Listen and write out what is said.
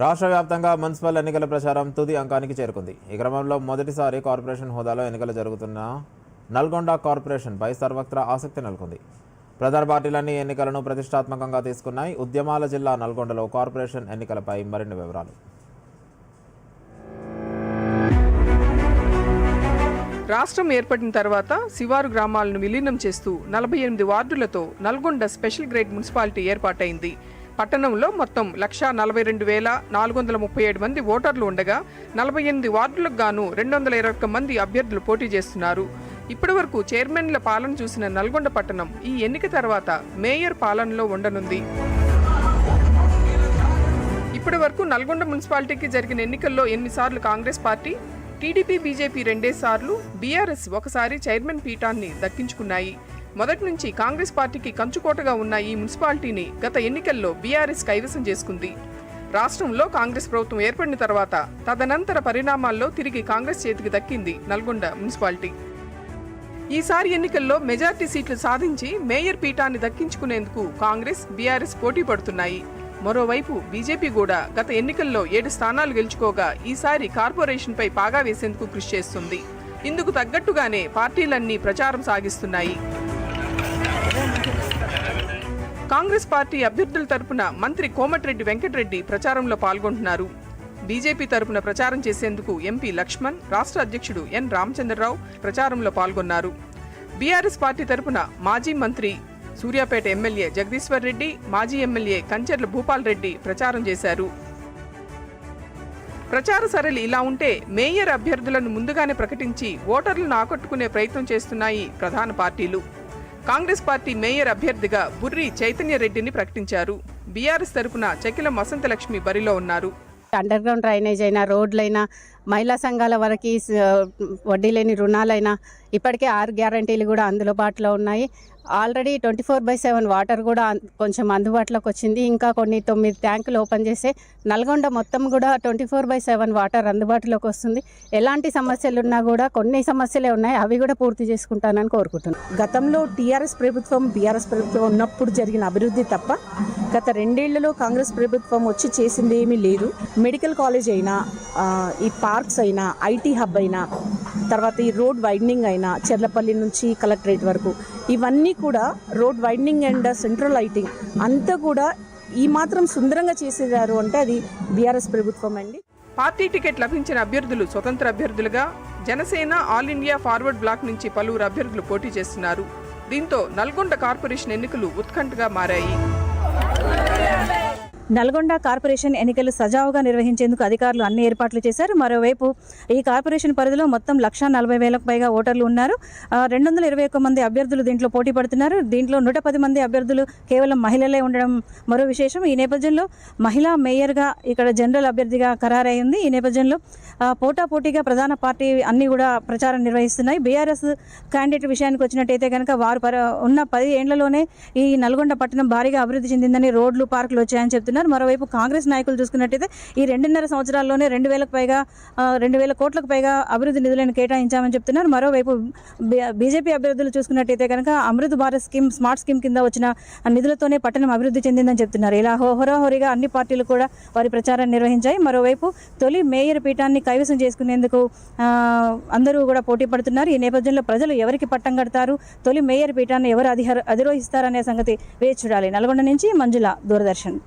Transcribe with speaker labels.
Speaker 1: రాష్ట్ర వ్యాప్తంగా మున్సిపల్ ఎన్నికల ప్రచారం తుది అంకానికి చేరుకుంది. ఈ క్రమంలో మొదటిసారి కార్పొరేషన్ హోదాలో ఎన్నికలు జరుగుతున్న నల్గొండ కార్పొరేషన్పై సర్వత్రా ఆసక్తి నెలకొంది. ప్రధాన పార్టీలన్నీ ఎన్నికలను ప్రతిష్టాత్మకంగా తీసుకున్నాయి. ఉద్యమాల జిల్లా నల్గొండలో కార్పొరేషన్ ఎన్నికలపై మరిన్ని వివరాలు.
Speaker 2: రాష్ట్రం ఏర్పడిన తర్వాత శివారు గ్రామాలను విలీనం చేస్తూ నలభై ఎనిమిది వార్డులతో నల్గొండ స్పెషల్ గ్రేడ్ మున్సిపాలిటీ ఏర్పాటైంది. పట్టణంలో మొత్తం లక్షా నలభై రెండు వేల నాలుగు వందల ముప్పై ఏడు మంది ఓటర్లు ఉండగా నలభై ఎనిమిది వార్డులకు గాను రెండు వందల ఇరవై ఒక్క మంది అభ్యర్థులు పోటీ చేస్తున్నారు. ఇప్పటి వరకు చైర్మన్ల పాలన చూసిన నల్గొండ పట్టణం ఈ ఎన్నిక తర్వాత మేయర్ పాలనలో ఉండనుంది. ఇప్పటి వరకు నల్గొండ మున్సిపాలిటీకి జరిగిన ఎన్నికల్లో ఎన్నిసార్లు కాంగ్రెస్ పార్టీ టీడీపీ బీజేపీ రెండేసార్లు బీఆర్ఎస్ ఒకసారి చైర్మన్ పీఠాన్ని దక్కించుకున్నాయి. మొదటి నుంచి కాంగ్రెస్ పార్టీకి కంచుకోటగా ఉన్న ఈ మున్సిపాలిటీని గత ఎన్నికల్లో బీఆర్ఎస్ కైవసం చేసుకుంది. రాష్ట్రంలో కాంగ్రెస్ ప్రభుత్వం ఏర్పడిన తర్వాత తదనంతర పరిణామాల్లో తిరిగి కాంగ్రెస్ చేతికి దక్కింది నల్గొండ మున్సిపాలిటీ. ఈసారి ఎన్నికల్లో మెజార్టీ సీట్లు సాధించి మేయర్ పీఠాన్ని దక్కించుకునేందుకు కాంగ్రెస్ బీఆర్ఎస్ పోటీ పడుతున్నాయి. మరోవైపు బీజేపీ కూడా గత ఎన్నికల్లో ఏడు స్థానాలు గెలుచుకోగా ఈసారి కార్పొరేషన్పై పాగా వేసేందుకు కృషి చేస్తుంది. ఇందుకు తగ్గట్టుగానే పార్టీలన్నీ ప్రచారం సాగిస్తున్నాయి. కాంగ్రెస్ పార్టీ అభ్యర్థుల తరపున మంత్రి కోమటిరెడ్డి వెంకటరెడ్డి ప్రచారంలో పాల్గొంటున్నారు. బీజేపీ తరపున ప్రచారం చేసేందుకు ఎంపీ లక్ష్మణ్ రాష్ట్ర అధ్యక్షుడు ఎన్ రామచంద్రరావు ప్రచారంలో పాల్గొన్నారు. బీఆర్ఎస్ పార్టీ తరపున మాజీ మంత్రి సూర్యాపేట ఎమ్మెల్యే జగదీశ్వర్ రెడ్డి మాజీ ఎమ్మెల్యే కంచెర్ల భూపాల్ రెడ్డి ప్రచారం చేశారు. ప్రచార సరళి ఇలా ఉంటే మేయర్ అభ్యర్థులను ముందుగానే ప్రకటించి ఓటర్లను ఆకట్టుకునే ప్రయత్నం చేస్తున్నాయి ప్రధాన పార్టీలు. కాంగ్రెస్ పార్టీ మేయర్ అభ్యర్థిగా బుర్రి చైతన్య రెడ్డిని ప్రకటించారు. బీఆర్ఎస్ తరపున చకిల వసంతలక్ష్మి బరిలో ఉన్నారు.
Speaker 3: అండర్ గ్రౌండ్ డ్రైనేజ్ అయినా రోడ్లైనా మహిళా సంఘాల వరకు వడ్డీ లేని రుణాలైనా ఇప్పటికే ఆరు గ్యారంటీలు కూడా అందుబాటులో ఉన్నాయి. Already twenty four by seven water కూడా కొంచెం అందుబాటులోకి వచ్చింది. ఇంకా కొన్ని తొమ్మిది ట్యాంకులు ఓపెన్ చేస్తే నల్గొండ మొత్తం కూడా twenty four by seven water అందుబాటులోకి వస్తుంది. ఎలాంటి సమస్యలు ఉన్నా కూడా కొన్ని సమస్యలే ఉన్నాయి. అవి కూడా పూర్తి చేసుకుంటానని కోరుకుంటున్నాను.
Speaker 4: గతంలో టీఆర్ఎస్ ప్రభుత్వం బీఆర్ఎస్ ప్రభుత్వం ఉన్నప్పుడు జరిగిన అభివృద్ధి తప్ప గత రెండేళ్ళలో కాంగ్రెస్ ప్రభుత్వం వచ్చి చేసింది ఏమీ లేదు. మెడికల్ కాలేజ్ అయినా ఈ పార్క్స్ అయినా ఐటీ హబ్ అయినా తర్వాత ఈ రోడ్ వైడనింగ్ అయినా చెర్లపల్లి నుంచి కలెక్టరేట్ వరకు ఇవన్నీ కూడా road widening and central lighting అంతా కూడా ఈ మాత్రం సుందరంగా చేసేదారు అంటే అది బీఆర్ఎస్ ప్రభుత్వం అండి.
Speaker 2: పార్టీ టికెట్ లభించిన అభ్యర్థులు స్వతంత్ర అభ్యర్థులుగా Janasena All India Forward Bloc నుంచి పలువురు అభ్యర్థులు పోటీ చేస్తున్నారు. దీంతో నల్గొండ కార్పొరేషన్ ఎన్నికలు ఉత్కంఠగా మారాయి.
Speaker 5: నల్గొండ కార్పొరేషన్ ఎన్నికలు సజావుగా నిర్వహించేందుకు అధికారులు అన్ని ఏర్పాట్లు చేశారు. మరోవైపు ఈ కార్పొరేషన్ పరిధిలో మొత్తం లక్ష నలభై వేలకు పైగా ఓటర్లు ఉన్నారు. రెండు వందల ఇరవై ఒక్క మంది అభ్యర్థులు దీంట్లో పోటీ పడుతున్నారు. దీంట్లో నూట పది మంది అభ్యర్థులు కేవలం మహిళలే ఉండడం మరో విశేషం. ఈ నేపథ్యంలో మహిళా మేయర్గా ఇక్కడ జనరల్ అభ్యర్థిగా ఖరారైంది ఈ నేపథ్యంలో పోటాపోటీగా ప్రధాన పార్టీ అన్ని కూడా ప్రచారం నిర్వహిస్తున్నాయి. బీఆర్ఎస్ క్యాండిడేట్ విషయానికి వచ్చినట్టయితే కనుక వారు పర ఉన్న పది ఏండ్లలోనే ఈ నల్గొండ పట్టణం భారీగా అభివృద్ధి చెందిందని రోడ్లు పార్కులు వచ్చాయని చెప్తున్నారు. మరోవైపు కాంగ్రెస్ నాయకులు చూసుకున్నట్టయితే ఈ రెండున్నర సంవత్సరాల్లోనే రెండు వేలకు పైగా రెండు వేల కోట్లకు పైగా అభివృద్ధి నిధులను కేటాయించామని చెప్తున్నారు. మరోవైపు బీజేపీ అభ్యర్థులు చూసుకున్నట్టయితే కనుక Amrit Bharat scheme smart scheme కింద వచ్చిన నిధులతోనే పట్టణం అభివృద్ధి చెందిందని చెప్తున్నారు. ఇలా హో- అన్ని పార్టీలు కూడా వారి ప్రచారాన్ని నిర్వహించాయి. మరోవైపు తొలి మేయర్ పీఠాన్ని కైవసం చేసుకునేందుకు అందరూ కూడా పోటీ పడుతున్నారు. ఈ నేపథ్యంలో ప్రజలు ఎవరికి పట్టం కడతారు? తొలి మేయర్ పీఠాన్ని ఎవరు అధిహర అధిరోహిస్తారనే సంగతి వేచి చూడాలి. నల్గొండ నుంచి మంజుల దూరదర్శన్.